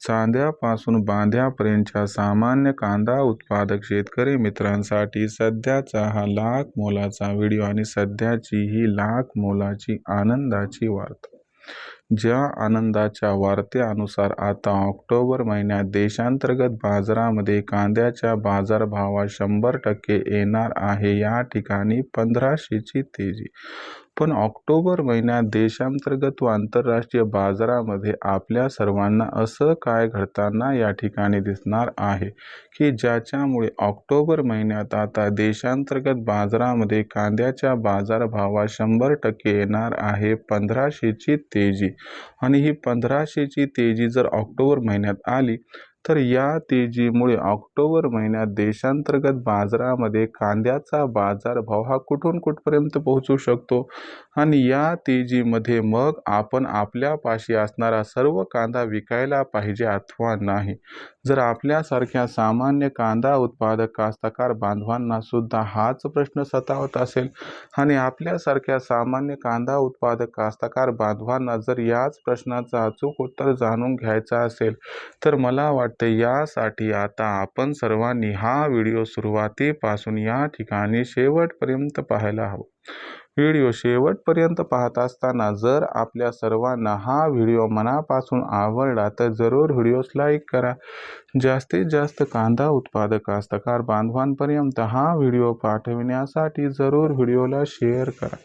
सांध्यापासून बांध्यापर्यंतच्या सामान्य कांदा उत्पादक शेतकरी मित्रांसाठी सध्याचा हा लाख मोलाचा व्हिडिओ आणि सध्याची ही लाख मोलाची आनंदाची वार्ता. ज्या आनंदाच्या वार्तेनुसार आता ऑक्टोबर महिन्यात देशांतर्गत बाजारामध्ये कांद्याच्या बाजारभावात शंभर टक्के येणार आहे. या ठिकाणी पंधराशेची तेजी. पण ऑक्टोबर महिन्यात देशांतर्गत व आंतरराष्ट्रीय बाजारामध्ये आपल्या सर्वांना असं काय घडताना या ठिकाणी दिसणार आहे की ज्याच्यामुळे ऑक्टोबर महिन्यात आता देशांतर्गत बाजारामध्ये कांद्याच्या बाजारभावात शंभर टक्के येणार आहे पंधराशेची तेजी. आणि ही पंधराशेची तेजी जर ऑक्टोबर महिन्यात आली तर या तेजीमुळे ऑक्टोबर महिन्यात देशांतर्गत बाजारामध्ये कांद्याचा बाजारभाव हा कुठून कुठपर्यंत पोहोचू शकतो? आणि या तेजीमध्ये मग आपण आपल्यापाशी असणारा सर्व कांदा विकायला पाहिजे अथवा नाही? जर आपल्यासारख्या सामान्य कांदा उत्पादक कास्तकार बांधवांना सुद्धा हाच प्रश्न सतावत असेल आणि आपल्यासारख्या सामान्य कांदा उत्पादक कास्तकार बांधवांना जर याच प्रश्नाचं अचूक उत्तर जाणून घ्यायचं असेल तर मला वाटतं यासाठी आता आपण सर्वांनी हा व्हिडिओ सुरुवातीपासून या ठिकाणी शेवटपर्यंत पाहायला हवं. व्हिडिओ शेवटपर्यंत पाहत असताना जर आपल्या सर्वांना हा व्हिडिओ मनापासून आवडला तर जरूर व्हिडिओस लाईक करा. जास्तीत जास्त कांदा उत्पादक कास्तकार बांधवांपर्यंत हा व्हिडिओ पाठविण्यासाठी जरूर व्हिडिओला शेअर करा.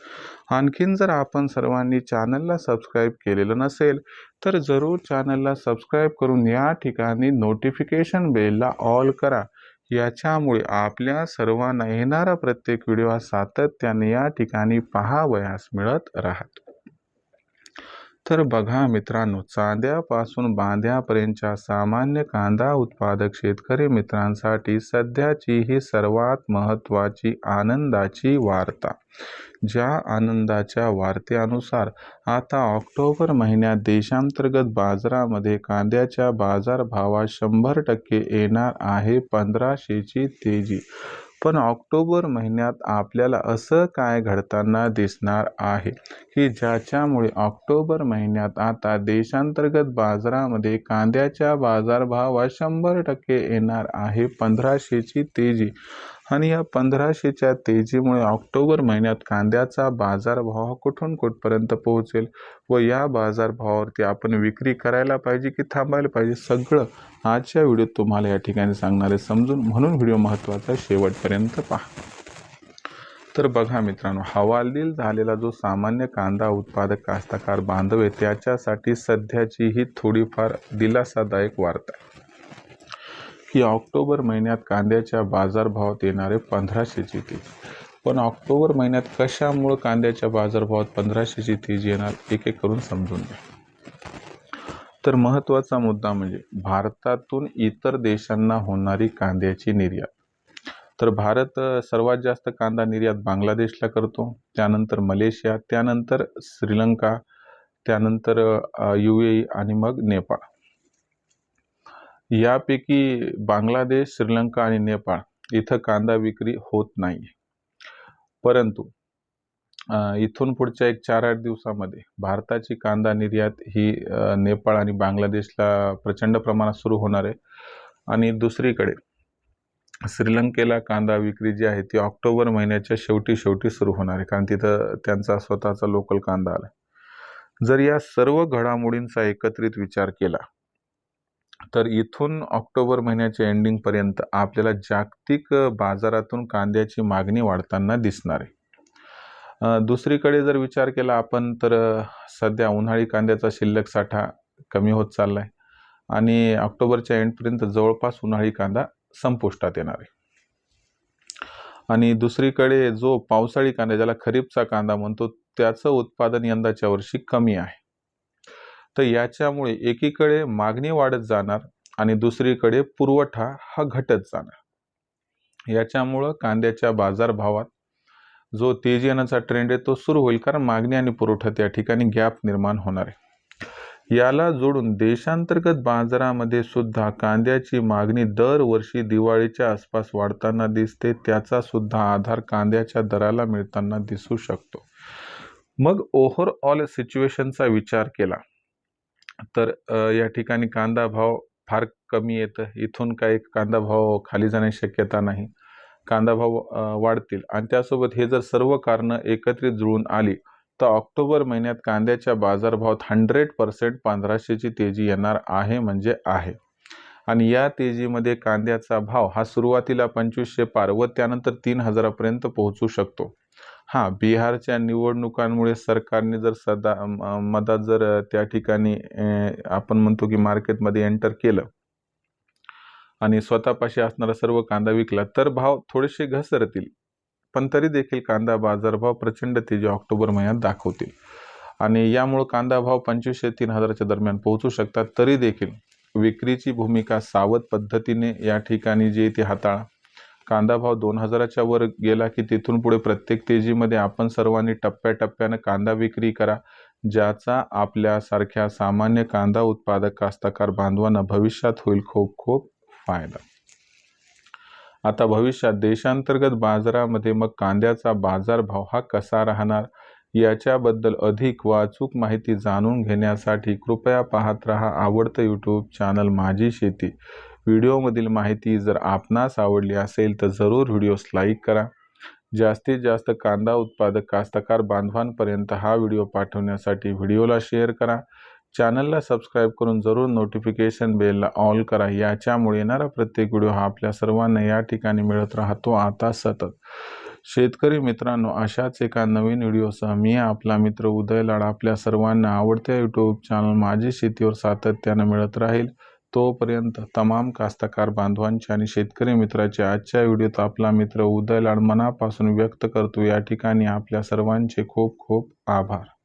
आणखीन जर आपण सर्वांनी चॅनलला सबस्क्राईब केलेलं नसेल तर जरूर चॅनलला सबस्क्राईब करून या ठिकाणी नोटिफिकेशन बेलला ऑल करा. याच्यामुळे आपल्या सर्वांना येणारा प्रत्येक व्हिडिओ सातत्याने या ठिकाणी पाहावयास मिळत राहतो. तर बघा मित्रांनो चांद्यापासून बांध्यापर्यंतच्या सामान्य कांदा उत्पादक शेतकरी मित्रांसाठी सध्याची ही सर्वात महत्त्वाची आनंदाची वार्ता. ज्या आनंदाच्या वार्तेनुसार आता ऑक्टोबर महिन्यात देशांतर्गत बाजारामध्ये कांद्याच्या बाजारभावात शंभर टक्के येणार आहे पंधराशेची तेजी. पण ऑक्टोबर महिन्यात आपल्याला असं काय घडताना दिसणार आहे की ज्याच्यामुळे ऑक्टोबर महिन्यात आता देशांतर्गत बाजारामध्ये कांद्याच्या बाजारभावात शंभर टक्के येणार आहे पंधराशेची तेजी? आणि या पंधराशेच्या तेजीमुळे ऑक्टोबर महिन्यात कांद्याचा बाजारभाव कुठून कुठपर्यंत पोहोचेल व या बाजारभावावरती आपण विक्री करायला पाहिजे की थांबायला पाहिजे सगळं आजच्या व्हिडिओत तुम्हाला या ठिकाणी सांगणार आहे. समजून म्हणून व्हिडिओ महत्त्वाचा शेवटपर्यंत पहा. तर बघा मित्रांनो हवालदिल झालेला जो सामान्य कांदा उत्पादक कास्तकार बांधव आहे त्याच्यासाठी सध्याची ही थोडीफार दिलासादायक वार्ता आहे. की ऑक्टोबर महिन्यात कांद्याच्या बाजारभावात येणारे पंधराशेची तीज. पण ऑक्टोबर महिन्यात कशामुळं कांद्याच्या बाजारभावात पंधराशेची तीज येणार एक एक करून समजून घ्या. तर महत्त्वाचा मुद्दा म्हणजे भारतातून इतर देशांना होणारी कांद्याची निर्यात. तर भारत सर्वात जास्त कांदा निर्यात बांगलादेशला करतो. त्यानंतर मलेशिया त्यानंतर श्रीलंका त्यानंतर यू ए आणि मग नेपाळ. यापैकी बांगलादेश श्रीलंका आणि नेपाळ इथं कांदा विक्री होत नाही परंतु इथून पुढच्या एक चार आठ दिवसामध्ये भारताची कांदा निर्यात ही नेपाळ आणि बांगलादेशला प्रचंड प्रमाणात सुरू होणार आहे. आणि दुसरीकडे श्रीलंकेला कांदा विक्री जी आहे ती ऑक्टोबर महिन्याच्या शेवटी शेवटी सुरू होणार आहे कारण तिथं त्यांचा स्वतःचा लोकल कांदा आला. जर या सर्व घडामोडींचा एकत्रित विचार केला तर इथून ऑक्टोबर महिन्याच्या एंडिंगपर्यंत आपल्याला जागतिक बाजारातून कांद्याची मागणी वाढताना दिसणार आहे. दुसरीकडे जर विचार केला आपण तर सध्या उन्हाळी कांद्याचा शिल्लक साठा कमी होत चालला आहे आणि ऑक्टोबरच्या एंडपर्यंत जवळपास उन्हाळी कांदा संपुष्टात येणार आहे. आणि दुसरीकडे जो पावसाळी कांदा ज्याला खरीपचा कांदा म्हणतो त्याचं उत्पादन यंदाच्या वर्षी कमी आहे. तर याच्यामुळे एकीकडे मागणी वाढत जाणार आणि दुसरीकडे पुरवठा हा घटत जाणार. याच्यामुळं कांद्याच्या बाजारभावात जो तेजी येण्याचा ट्रेंड आहे तो सुरू होईल कारण मागणी आणि पुरवठ्यात या ठिकाणी गॅप निर्माण होणार आहे. याला जोडून देशांतर्गत बाजारामध्ये सुद्धा कांद्याची मागणी दरवर्षी दिवाळीच्या आसपास वाढताना दिसते त्याचा सुद्धा आधार कांद्याच्या दराला मिळताना दिसू शकतो. मग ओव्हरऑल सिच्युएशनचा विचार केला. तर या ठिकाणी कांदा भाव फार कमी येतं इथून काही कांदा भाव खाली जाण्याची शक्यता नाही. कांदा भाव वाढतील. आणि त्यासोबत हे जर सर्व कारणं एकत्रित जुळून आली तर ऑक्टोबर महिन्यात कांद्याच्या बाजारभावात हंड्रेड पर्सेंट पंधराशेची तेजी येणार आहे म्हणजे आहे. आणि या तेजीमध्ये कांद्याचा भाव हा सुरुवातीला पंचवीसशे पार व त्यानंतर तीन हजारापर्यंत पोहोचू शकतो. हां बिहारच्या निवडणुकांमुळे सरकारने जर सदा मधात जर त्या ठिकाणी आपण म्हणतो की मार्केटमध्ये एंटर केलं आणि स्वतःपाशी असणारा सर्व कांदा विकला तर भाव थोडेसे घसरतील. पण तरी देखील कांदा बाजारभाव प्रचंड तेजी ऑक्टोबर महिन्यात दाखवतील. आणि यामुळं कांदा भाव पंचवीसशे तीन हजाराच्या दरम्यान पोहोचू शकतात तरी देखील विक्रीची भूमिका सावध पद्धतीने या ठिकाणी जी ते ती हाताळा. कांदा भाव दोन हजाराच्या वर गेला की तिथून पुढे प्रत्येक तेजीमध्ये आपण सर्वांनी टप्प्याटप्प्यानं कांदा विक्री करा ज्याचा आपल्यासारख्या सामान्य कांदा उत्पादक कास्तकार बांधवांना भविष्यात होईल खूप खूप फायदा. आता भविष्यात देशांतर्गत बाजारामध्ये मग कांद्याचा बाजारभाव हा कसा राहणार? याच्याबद्दल अधिक व अचूक माहिती जाणून घेण्यासाठी कृपया पाहत रहा आवडतं यूट्यूब चॅनल माझी शेती. व्हिडिओमधील माहिती जर आपणास आवडली असेल तर जरूर व्हिडिओस लाईक करा. जास्तीत जास्त कांदा उत्पादक कास्तकार बांधवांपर्यंत हा व्हिडिओ पाठवण्यासाठी व्हिडिओला शेअर करा. चॅनलला सबस्क्राईब करून जरूर नोटिफिकेशन बेलला ऑल करा. याच्यामुळे येणारा प्रत्येक व्हिडिओ हा आपल्या सर्वांना या ठिकाणी मिळत राहतो. आता सतत. शेतकरी मित्रांनो अशाच एका नवीन व्हिडिओसह मी आपला मित्र उदय लाड आपल्या सर्वांना आवडत्या यूट्यूब चॅनल माझी शेतीवर सातत्यानं मिळत राहील. तोपर्यंत तमाम कास्तकार बांधवांचे आणि शेतकरी मित्राचे आजच्या व्हिडिओत आपला मित्र उदय लाड मनापासून व्यक्त करतो. या ठिकाणी आपल्या सर्वांचे खूप खूप आभार.